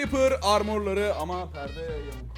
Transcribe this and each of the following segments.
Creeper armorları ama perde yamuk.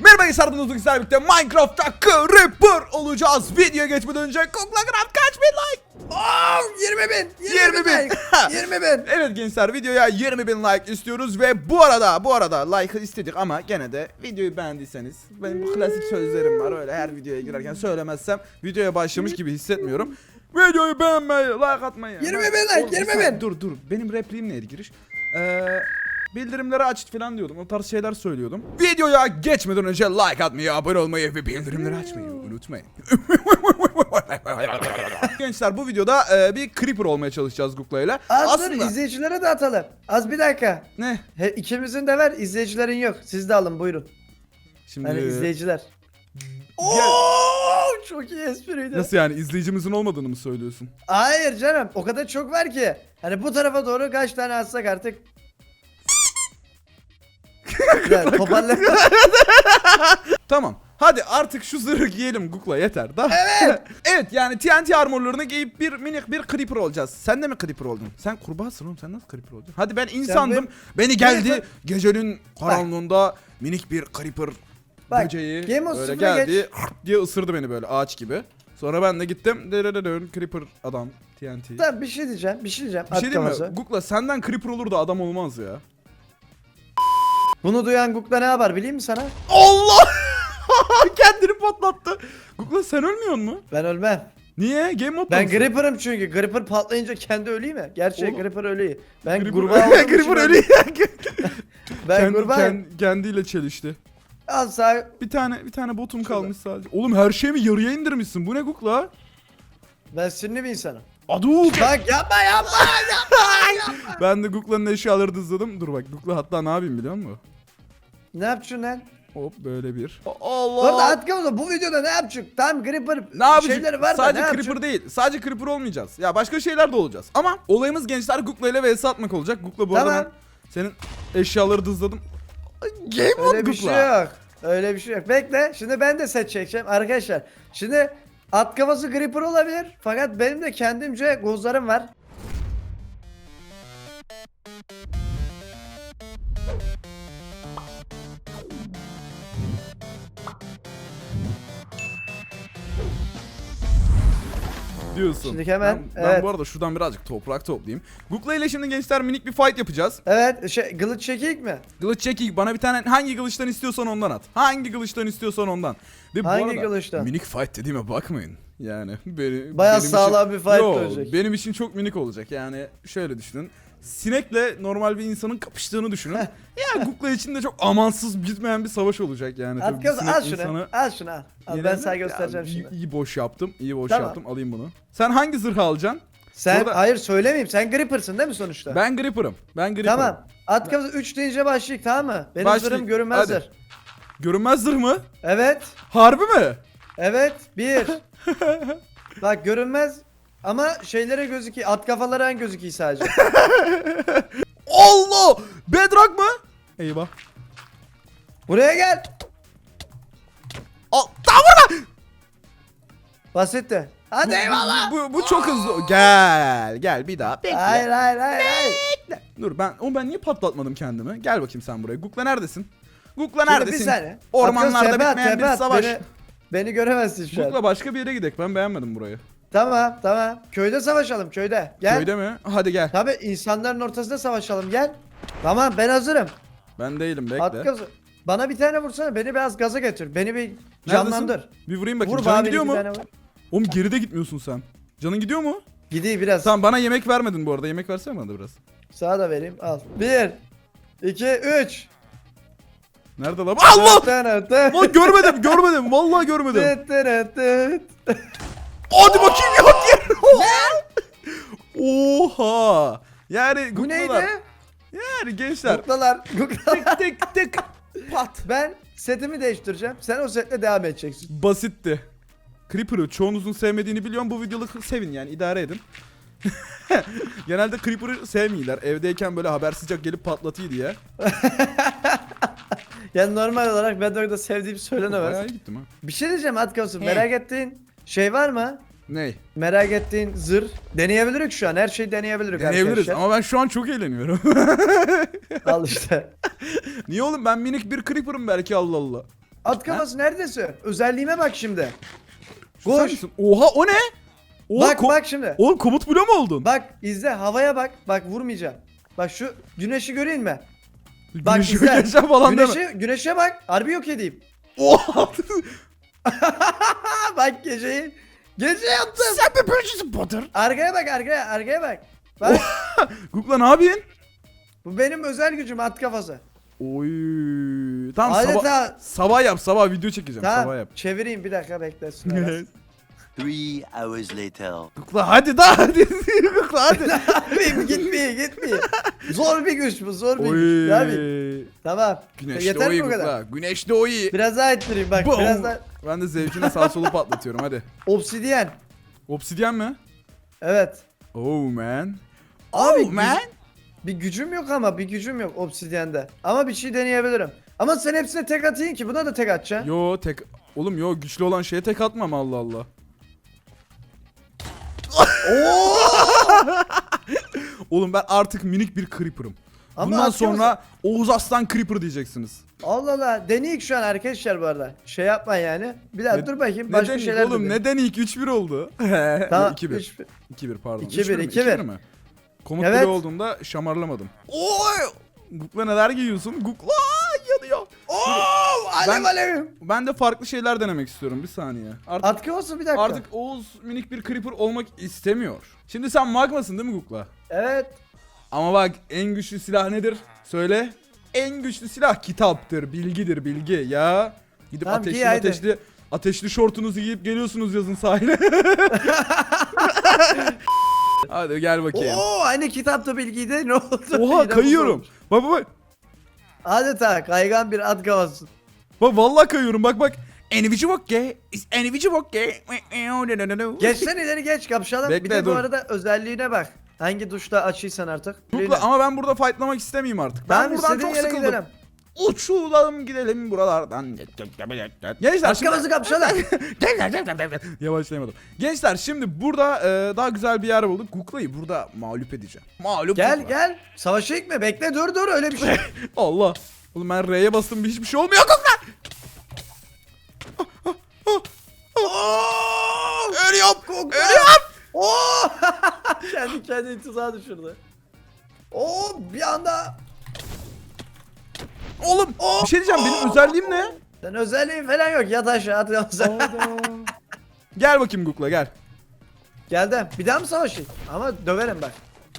Merhaba gençler bugün sizlerle birlikte Minecraft'ta Creeper olacağız. Videoya geçmeden önce Koklagram kaç bin like? Oh, 20 bin. 20 bin. like, 20 bin. Evet gençler videoya 20 bin like istiyoruz ve bu arada bu arada like istedik ama gene de videoyu beğendiyseniz benim bu klasik sözlerim var öyle her videoya girerken söylemezsem videoya başlamış gibi hissetmiyorum. Videoyu beğenmeyi, like atmayı. 20 bin like, Oğlum, bir 20 saniye, bin. Dur dur benim repliğim neydi giriş? Eee bildirimleri aç falan diyordum. O tarz şeyler söylüyordum. Videoya geçmeden önce like atmayı, abone olmayı ve bildirimleri açmayı unutmayın. Gençler bu videoda e, bir creeper olmaya çalışacağız Gukla ile. Az dur Aslında izleyicilere de atalım. Az bir dakika. ne? He, ikimizin de var izleyicilerin yok. Siz de alın buyurun. Şimdi Hani izleyiciler. Oo, çok iyi espriydi. nasıl yani izleyicimizin olmadığını mı söylüyorsun? Hayır canım o kadar çok var ki. Hani bu tarafa doğru kaç tane atsak artık. Toparla. Tamam. Hadi artık şu zırhı giyelim Gukla yeter. Da. Evet. evet yani TNT armorlarını giyip bir minik bir creeper olacağız. Sen de mi creeper oldun? Sen kurbağasın oğlum sen nasıl creeper olacaksın? Hadi ben insandım. Beni geldi Creeper- gecenin karanlığında minik bir creeper Bak, böceği böyle geldi geç. diye ısırdı beni böyle ağaç gibi. Sonra ben de gittim. Dön creeper adam TNT. Tamam bir şey diyeceğim. Bir şey diyeceğim. Bir şey diyeyim mi? Gukla senden creeper olur da adam olmaz ya. Bunu duyan Gukla ne yapar bileyim mi sana? Allah! Kendini patlattı. Gukla sen ölmüyor mu? Ben ölmem. Niye? Game mode Ben Gripper'ım çünkü. Gripper patlayınca kendi öleyim mi? Gerçek Oğlum. Gripper ölüyor. Ben Gripper- için Gripper ölüyor. Ben Kendi- kurbağayım. kend- kendiyle çelişti. Al sağ. Bir tane bir tane botum kalmış sadece. Oğlum her şeyimi yarıya indirmişsin. Bu ne Gukla? Ben sinirli bir insanım. Adu. Bak yapma yapma. ben de Gukla'nın eşyaları dızladım. Dur bak Gukla hatta ne yapayım biliyor musun? Ne yapacaksın lan? Hop böyle bir. Bu arada Allah. Bu videoda ne yapacak? Tam Gripper Ne şeyleri var da Sadece ne Creeper yapacak? değil. Sadece Creeper olmayacağız. Ya başka şeyler de olacağız. Ama olayımız gençler Gukla ile vs atmak olacak. Gukla bu arada Tamam. ben senin eşyaları dızladım. Game mode Öyle bir şey yok. Öyle bir şey yok. Bekle. Şimdi ben de set çekeceğim arkadaşlar. Şimdi at kafası Gripper olabilir. Fakat benim de kendimce gozlarım var. Diyorsun. Şimdi hemen, Ben, ben evet. bu arada şuradan birazcık toprak toplayayım. Gukla ile şimdi gençler minik bir fight yapacağız. Evet şey kılıç çekeyim mi? Kılıç çekik bana bir tane hangi kılıçtan istiyorsan ondan at. Hangi kılıçtan istiyorsan ondan. Ve Hangi arada kılıçtan? Minik fight dediğime bakmayın. Yani beni, Bayağı benim sağlam bir fight Yo, olacak. Benim için çok minik olacak. Yani şöyle düşünün. Sinekle normal bir insanın kapıştığını düşünün. ya Gukla için de çok amansız bitmeyen bir savaş olacak yani. At sinek al şunu. insanı Al şunu al. Al, ben sana Ya, göstereceğim iyi- şimdi. İyi boş yaptım. iyi boş Tamam. yaptım. Alayım bunu. Sen hangi zırhı alacaksın? Sen Burada- hayır söylemeyeyim. Sen Gripper'sın değil mi sonuçta? Ben Gripper'ım. Ben Gripper'ım. Tamam. At kafası 3 deyince başlayık tamam mı? Benim Başlayık. zırhım görünmezdir. Hadi. Görünmez zırh mı? Evet. Harbi mi? Evet. Bir. Bak görünmez ama şeylere gözüküyor. At kafalara gözüküyor sadece. Allah! Bedrock mı? Eyvah. Buraya gel. Al, tamam. Basitti. Hadi eyvallah. Bu, bu çok hızlı. Gel, gel bir daha. Bekle. Hayır hayır hayır. hayır. Dur ben, o ben niye patlatmadım kendimi? Gel bakayım sen buraya. Gukla neredesin? Gukla Şimdi neredesin? Bir saniye. Ormanlarda At kafası, tepe at, bitmeyen tepe bir at. savaş. Beni, beni göremezsin şu an. Gukla başka bir yere gidelim. Ben beğenmedim burayı. Tamam tamam. Köyde savaşalım köyde. Gel. Köyde mi? Hadi gel. Tabi insanların ortasında savaşalım gel. Tamam ben hazırım. Ben değilim bekle. At gazı. Bana bir tane vursana beni biraz gaza getir. Beni bir Neredesin? canlandır. Bir vurayım bakayım. Vur Canın gidiyor mu? Oğlum geride gitmiyorsun sen. Canın gidiyor mu? Gideyim biraz. Tamam bana yemek vermedin bu arada. Yemek versene bana da biraz. Sağa da vereyim al. Bir. iki, üç. Nerede lan? Allah! Lan görmedim, görmedim. Vallahi görmedim. Hadi bakayım yok yer. Oha. Yani Bu neydi? Yani gençler. Kuklalar. Kuklalar. tık tık tık. Pat. Ben setimi değiştireceğim. Sen o setle devam edeceksin. Basitti. Creeper'ı çoğunuzun sevmediğini biliyorum. Bu videoları sevin yani idare edin. Genelde Creeper'ı sevmiyorlar. Evdeyken böyle habersizce gelip patlatıyor diye. Yani normal olarak Bedrock'da sevdiğim söylenemez. Bayağı iyi gittim ha. Bir şey diyeceğim at kafası. Merak ettiğin şey var mı? Ney? Merak ettiğin zırh. Deneyebiliriz şu an. Her şeyi deneyebiliriz Deneyebiliriz arkadaşlar. ama ben şu an çok eğleniyorum. Al işte. Niye oğlum ben minik bir creeper'ım belki Allah Allah. At kafası neredesin? Özelliğime bak şimdi. Sen Koş. misin? Oha o ne? Oha, Bak ko- bak şimdi. Oğlum komut bloğu mu oldun? Bak izle havaya bak. Bak vurmayacağım. Bak şu güneşi göreyim mi? Bak Güneşi izle. falan deme. Güneşi, güneşe bak. Harbi yok edeyim. Oha. Bak geceyi. Gece yaptım. Sen bir bölücüsün Potter. Arkaya bak arkaya arkaya bak. Bak Google ne yapıyorsun? bu benim özel gücüm at kafası. Oy. Tamam sabah, Adeta sabah yap sabah video çekeceğim sabah tamam yap. çevireyim bir dakika biraz. Three hours later. Google hadi daha hadi. Google hadi. Abi gitmeye gitmeye. Zor bir güç bu zor bir güç. Abi tamam. Güneşli Yeter mi bu kadar? Google. Güneşli oy. Biraz daha ettireyim bak Boom. biraz daha. Ben de zevkine sağ solu patlatıyorum hadi. Obsidyen. Obsidyen mi? Evet. Oh man. Abi oh man. Bir gücüm yok ama bir gücüm yok obsidyende. Ama bir şey deneyebilirim. Ama sen hepsine tek atayım ki buna da tek atacaksın. Yo tek oğlum yo güçlü olan şeye tek atmam Allah Allah. Oğlum ben artık minik bir creeper'ım. Ama Bundan atıyor sonra Oğuz Aslan Creeper diyeceksiniz. Allah Allah. Deneyik şu an arkadaşlar bu arada. Şey yapma yani. Bir daha Ne- dur bakayım. Başka Neden şeyler ilk oğlum? de Neden ilk 3-1 oldu? Tamam. 2-1. üç- 2-1 pardon. 2-1, 3-1 mi? 2-1. 2-1 mi? Komut Evet. olduğunda şamarlamadım. Oy! Gukla neler giyiyorsun? Gukla yanıyor. Oo, alev Ben- alevim. Ben de farklı şeyler denemek istiyorum bir saniye. Artık Atkı olsun bir dakika. artık Oğuz minik bir creeper olmak istemiyor. Şimdi sen magmasın değil mi Gukla? Evet. Ama bak en güçlü silah nedir? Söyle. En güçlü silah kitaptır, bilgidir, bilgi ya. Gidip Tamam, ateşli giy haydi. ateşli ateşli şortunuzu giyip geliyorsunuz yazın sahile. Hadi gel bakayım. Oo aynı kitapta bilgiydi ne oldu? Oha kayıyorum. Bak bak bak. Adeta kaygan bir at kafası. Bak vallahi kayıyorum bak bak. Envici Vokke. Is Envici Vokke. Geçsen ileri geç kapışalım. Bekle, bir de dur. bu arada özelliğine bak. Hangi tuşla açıysan artık. Gukla ama ben burada fightlamak istemeyeyim artık. Ben Tamam buradan çok yere sıkıldım. gidelim. Uçulalım gidelim buralardan. Gençler şimdi... kapışalım. Yavaşlayamadım. Gençler şimdi burada e, daha güzel bir yer bulduk. Kukla'yı burada mağlup edeceğim. Mağlup gel Kukla. gel. Savaşa gitme bekle dur dur öyle bir şey. Allah. Oğlum ben R'ye bastım bir hiçbir şey olmuyor Kukla. Ölüyorum. Ölüyorum. Oo! Kendi kendini tuzağa düşürdü. Oo bir anda. Oğlum bir şey diyeceğim benim özelliğim ne? Sen özelliğin falan yok yat aşağı at. Gel bakayım Kukla gel. Geldim. Bir daha mı savaşayım? Ama döverim bak.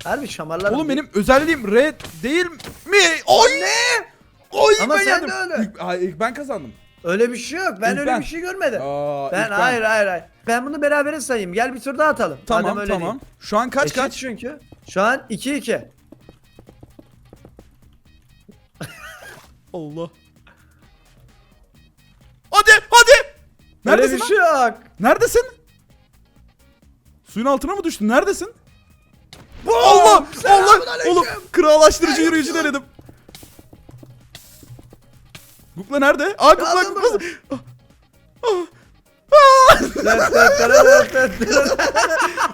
Harbi şamarlarım. Oğlum benim özelliğim R değil mi? Oy ne? Oy Ama ben sen yendim. de öyle. Hayır, ben kazandım. Öyle bir şey yok. Ben İlk öyle ben. bir şey görmedim. Aa, ben ilk hayır hayır hayır. Ben bunu berabere sayayım. Gel bir tur daha atalım. Tamam Madem öyle tamam. değil. Şu an kaç Eşit kaç? çünkü. Şu an 2-2. Allah. Hadi hadi. Neredesin lan? şey yok. Neredesin? Suyun altına mı düştün? Neredesin? Allah! Allah! Oğlum krallaştırıcı Ben yürüyücü denedim. Gukla nerede? Aa Gukla Kaldım Gukla.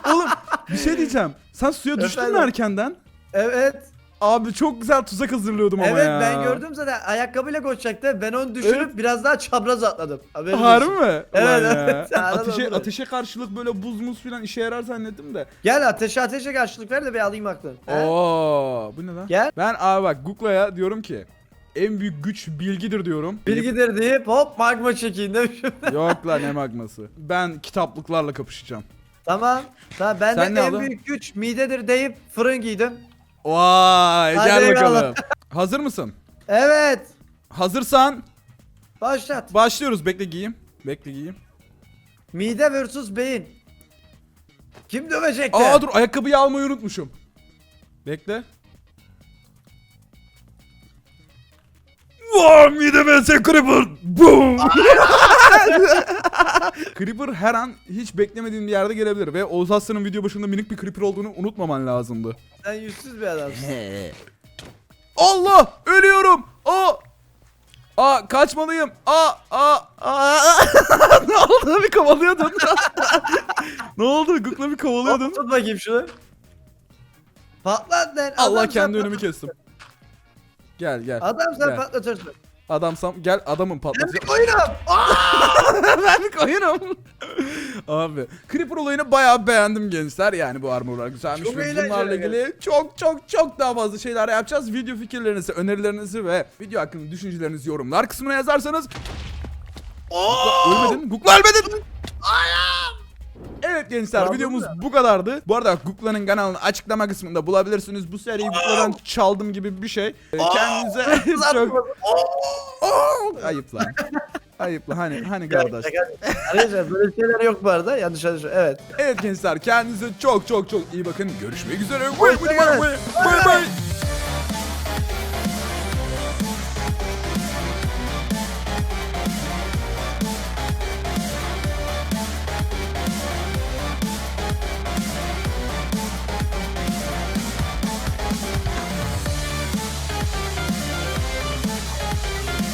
Oğlum bir şey diyeceğim. Sen suya düştün mü Efendim? erkenden? evet. Abi çok güzel tuzak hazırlıyordum ama Evet ya. ben gördüm zaten ayakkabıyla koşacaktı. Ben onu düşürüp Evet. biraz daha çapraz atladım. Haberin Harbi olsun. mi? Evet, ya. evet. Ben Arada ateşe, ateşe karşılık böyle buz muz falan işe yarar zannettim de. Gel ateşe ateşe karşılık ver de bir alayım aklını. He? Oo, bu ne lan? Gel. Ben abi bak Gukla'ya diyorum ki en büyük güç bilgidir diyorum. Bilgidir deyip hop magma çekeyim demişim. Yok lan ne magması. Ben kitaplıklarla kapışacağım. tamam. Tamam ben Sen de en aldın? büyük güç midedir deyip fırın giydim. Vay Hadi gel eyvallah. bakalım. Hazır mısın? Evet. Hazırsan Başlat. başlıyoruz. Bekle giyeyim. Bekle giyeyim. Mide vs beyin. Kim dövecekti? Aa dur ayakkabıyı almayı unutmuşum. Bekle. Vaa mide vs Creeper. Boom. Creeper her an hiç beklemediğin bir yerde gelebilir ve Oğuz Aslan'ın video başında minik bir Creeper olduğunu unutmaman lazımdı. Sen yüzsüz bir adamsın. Allah! Ölüyorum! Aa! Aa kaçmalıyım. Aa aa aa. ne oldu? Bir kovalıyordun. ne oldu? Gukla bir kovalıyordun. Tut bakayım şunu. Patlat lan. Allah adam kendi sen önümü kestim. Gel gel. Adam sen Gel. patlatırsın. Adamsam gel adamın Ben patlatacağım. bir oyunum. ben bir koyunum. Abi Creeper olayını bayağı beğendim gençler. Yani bu armorlar güzelmiş. Çok ve bunlarla ilgili çok çok çok daha fazla şeyler yapacağız. Video fikirlerinizi, önerilerinizi ve video hakkında düşüncelerinizi yorumlar kısmına yazarsanız. Gukla ölmedin. Gukla ölmedin. Evet gençler videomuz mı? bu kadardı. Bu arada Gukla'nın kanalını açıklama kısmında bulabilirsiniz. Bu seriyi Gukla'dan çaldım gibi bir şey. Ee, Kendinize çok ayıp lan. Ayıp lan. Hani hani kardeş. Arkadaşlar böyle şeyler yok bu arada. Yanlış anlaşılma. Evet. Evet gençler kendinize çok çok çok iyi bakın. Görüşmek üzere. Bay bay.